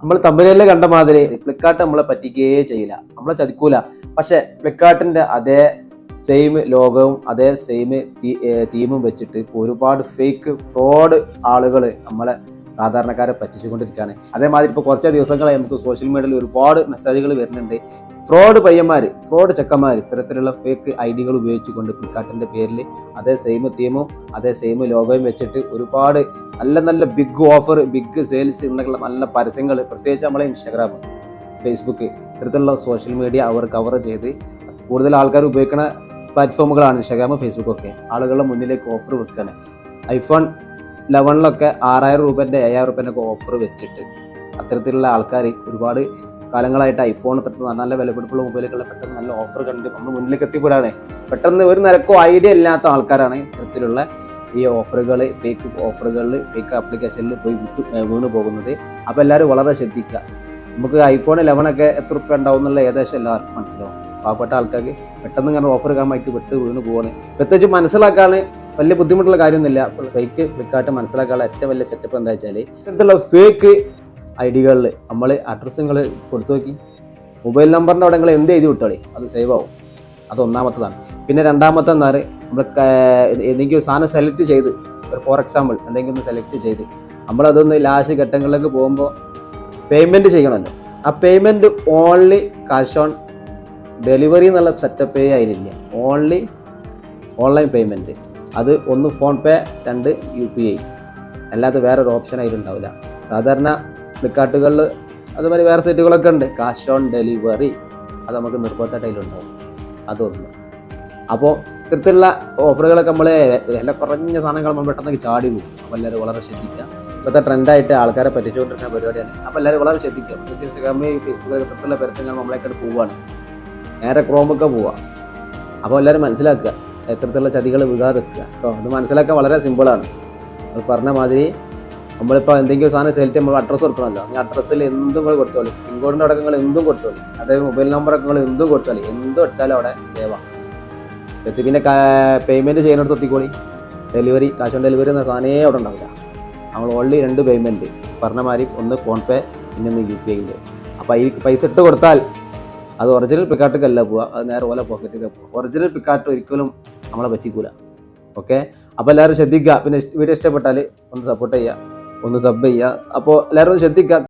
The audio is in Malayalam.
നമ്മൾ തമ്പനിയിൽ കണ്ട മാതിരി ഫ്ലിപ്കാർട്ട് നമ്മളെ പറ്റിക്കുകയേ ചെയ്യില്ല. നമ്മളെ ചതിക്കൂല. പക്ഷെ ഫ്ലിപ്കാർട്ടിന്റെ അതേ സെയിം ലോകവും അതേ സെയിം തീമും വെച്ചിട്ട് ഒരുപാട് ഫേക്ക് ഫ്രോഡ് ആളുകൾ നമ്മളെ സാധാരണക്കാരെ പറ്റിച്ചുകൊണ്ടിരിക്കുകയാണ്. അതേമാതിരി ഇപ്പോൾ കുറച്ച് ദിവസങ്ങളായി നമുക്ക് സോഷ്യൽ മീഡിയയിൽ ഒരുപാട് മെസ്സേജുകൾ വരുന്നുണ്ട്. ഫ്രോഡ് പയ്യന്മാർ ഫ്രോഡ് ചെക്കന്മാർ ഇത്തരത്തിലുള്ള ഫേക്ക് ഐ ഡികൾ ഉപയോഗിച്ചുകൊണ്ട് ഫ്ലിപ്കാർട്ടിന്റെ പേരിൽ അതേ സെയിം തീമും അതേ സെയിം ലോഗോയും വെച്ചിട്ട് ഒരുപാട് നല്ല നല്ല ബിഗ് ഓഫർ ബിഗ് സെയിൽസ് എന്നുള്ള നല്ല പരസ്യങ്ങൾ പ്രത്യേകിച്ച് നമ്മളെ ഇൻസ്റ്റാഗ്രാം ഫേസ്ബുക്ക് ഇത്തരത്തിലുള്ള സോഷ്യൽ മീഡിയ അവർ കവർ ചെയ്ത് കൂടുതൽ ആൾക്കാർ ഉപയോഗിക്കുന്ന പ്ലാറ്റ്ഫോമുകളാണ് ഇൻസ്റ്റാഗ്രാം ഫേസ്ബുക്ക് ഒക്കെ. ആളുകളുടെ മുന്നിലേക്ക് ഓഫർ വെക്കുകയാണ് ഐഫോൺ ലെവനിലൊക്കെ ആറായിരം രൂപേന്റെ അയ്യായിരം രൂപേന്റെ ഓഫർ വെച്ചിട്ട് അത്തരത്തിലുള്ള ആൾക്കാർ ഒരുപാട് കാലങ്ങളായിട്ട് ഐഫോൺ അത്തരത്തിൽ നല്ല വിലപിടിപ്പുള്ള മൊബൈലുകളിൽ പെട്ടെന്ന് നല്ല ഓഫർ കണ്ട് നമ്മൾ മുന്നിലേക്ക് എത്തിപ്പെടാണ് പെട്ടെന്ന് ഒരു നിരക്കോ ഐഡിയ ഇല്ലാത്ത ആൾക്കാരാണ് ഇത്തരത്തിലുള്ള ഈ ഓഫറുകൾ ഫേക്ക് ഓഫറുകളിൽ ഫേക്ക് ആപ്ലിക്കേഷനിൽ പോയി വിട്ടു വീണ് പോകുന്നത്. അപ്പോൾ എല്ലാവരും വളരെ ശ്രദ്ധിക്കുക. നമുക്ക് ഐഫോൺ ലെവനൊക്കെ എത്ര റുപ്യ ഉണ്ടാവും എന്നുള്ള ഏകദേശം എല്ലാവർക്കും മനസ്സിലാവും. പാവപ്പെട്ട ആൾക്കാർക്ക് പെട്ടെന്ന് ഇങ്ങനെ ഓഫർ കാണാൻ വിട്ട് വീണ് പോവാണ്. പ്രത്യേകിച്ച് മനസ്സിലാക്കാൻ വലിയ ബുദ്ധിമുട്ടുള്ള കാര്യമൊന്നുമില്ല. ഫേക്ക് ഫ്ലിപ്കാർട്ട് മനസ്സിലാക്കാനുള്ള ഏറ്റവും വലിയ സെറ്റപ്പ് എന്താ വെച്ചാൽ ഇത്തരത്തിലുള്ള ഫേക്ക് ഐ ഡികളിൽ നമ്മൾ അഡ്രസ്സ് നിങ്ങൾ കൊടുത്തു നോക്കി. മൊബൈൽ നമ്പറിന്റെ അവിടെ നിങ്ങൾ എന്ത് എഴുതി വിട്ടോളി അത് സേവ് ആവും. അത് ഒന്നാമത്തതാണ്. പിന്നെ രണ്ടാമത്തെ എന്നാൽ നമ്മൾ എന്തെങ്കിലും സാധനം സെലക്ട് ചെയ്ത് ഫോർ എക്സാമ്പിൾ എന്തെങ്കിലും ഒന്ന് സെലക്ട് ചെയ്ത് നമ്മളതൊന്ന് ലാസ്റ്റ് ഘട്ടങ്ങളിലേക്ക് പോകുമ്പോൾ പേയ്മെന്റ് ചെയ്യണമല്ലോ. ആ payment only cash on delivery എന്നുള്ള സെറ്റപ്പേ ആയിരുന്നില്ല. ഓൺലി ഓൺലൈൻ പേയ്മെന്റ് അത് ഒന്ന് ഫോൺ പേ രണ്ട് യു പി ഐ. അല്ലാതെ വേറൊരു ഓപ്ഷൻ അതിലുണ്ടാവില്ല സാധാരണ ഫ്ലിപ്കാർട്ടുകളിൽ അതുമാതിരി വേറെ സൈറ്റുകളൊക്കെ ഉണ്ട്. കാഷ് ഓൺ ഡെലിവറി അത് നമുക്ക് നിർബന്ധമായിട്ട് അതിലുണ്ടാവും. അതൊന്ന്. അപ്പോൾ ഇത്തരത്തിലുള്ള ഓഫറുകളൊക്കെ നമ്മൾ വില കുറഞ്ഞ സാധനങ്ങൾ നമ്മൾ പെട്ടെന്ന് ചാടി പോകും. അപ്പോൾ എല്ലാവരും വളരെ ശ്രദ്ധിക്കുക. ഇപ്പോഴത്തെ ട്രെൻഡായിട്ട് ആൾക്കാരെ പറ്റിച്ചുകൊണ്ടിരിക്കുന്ന പരിപാടിയാണ്. അപ്പോൾ എല്ലാവരും വളരെ ശ്രദ്ധിക്കുക. ഇൻസ്റ്റാഗ്രാമിൽ ഫേസ്ബുക്കിൽ ഇത്തരത്തിലുള്ള പരസ്യങ്ങൾ നമ്മളെക്കാട്ട് പോവുകയാണ് നേരെ ക്രോമൊക്കെ പോവുക അപ്പോൾ എല്ലാവരും മനസ്സിലാക്കുക. എത്രത്തിലുള്ള ചതികൾ വികാതെക്കുക കേട്ടോ അത് മനസ്സിലാക്കാൻ വളരെ സിമ്പിളാണ് അത് പറഞ്ഞ മാതിരി നമ്മളിപ്പോൾ എന്തെങ്കിലും സാധനം സെലക്ട് നമ്മൾ അഡ്രസ്സ് കൊടുക്കണമല്ലോ. ഈ അഡ്രസ്സിൽ എന്തും കൂടെ കൊടുത്തോളി പിൻകോഡിന്റെ അടക്കം നിങ്ങൾ എന്തും കൊടുത്തോളി അതായത് മൊബൈൽ നമ്പർ നിങ്ങൾ എന്തും കൊടുത്തോളി എന്തും എടുത്താലും അവിടെ സേവ് എന്നിട്ട് പിന്നെ പേയ്മെന്റ് ചെയ്യുന്നിടത്ത് എത്തിക്കോളി. ഡെലിവറി കാശ് ഓൺ ഡെലിവറി എന്ന സാധനമേ അവിടെ ഉണ്ടാവില്ല. നമ്മൾ ഓൺലി രണ്ട് പേയ്മെന്റ് പറഞ്ഞ മാതിരി ഒന്ന് ഫോൺ പേ പിന്നെ ഒന്ന് യു പി ഐന്റെ അപ്പോൾ ഈ പൈസ ഇട്ട് കൊടുത്താൽ അത് ഒറിജിനൽ പിക്കാട്ടിക്കല്ല പോവുക. അത് നേരെ പോലെ പോക്കറ്റിലേക്ക് പോകുക ഒറിജിനൽ പിക്കാട്ട് ഒരിക്കലും നമ്മളെ പറ്റിക്കൂല. ഓക്കെ അപ്പോൾ എല്ലാവരും ശ്രദ്ധിക്കുക. പിന്നെ വീഡിയോ ഇഷ്ടപ്പെട്ടാൽ ഒന്ന് സപ്പോർട്ട് ചെയ്യുക. ഒന്ന് സബ് ചെയ്യുക. അപ്പോൾ എല്ലാവരും ഒന്ന് ശ്രദ്ധിക്കുക.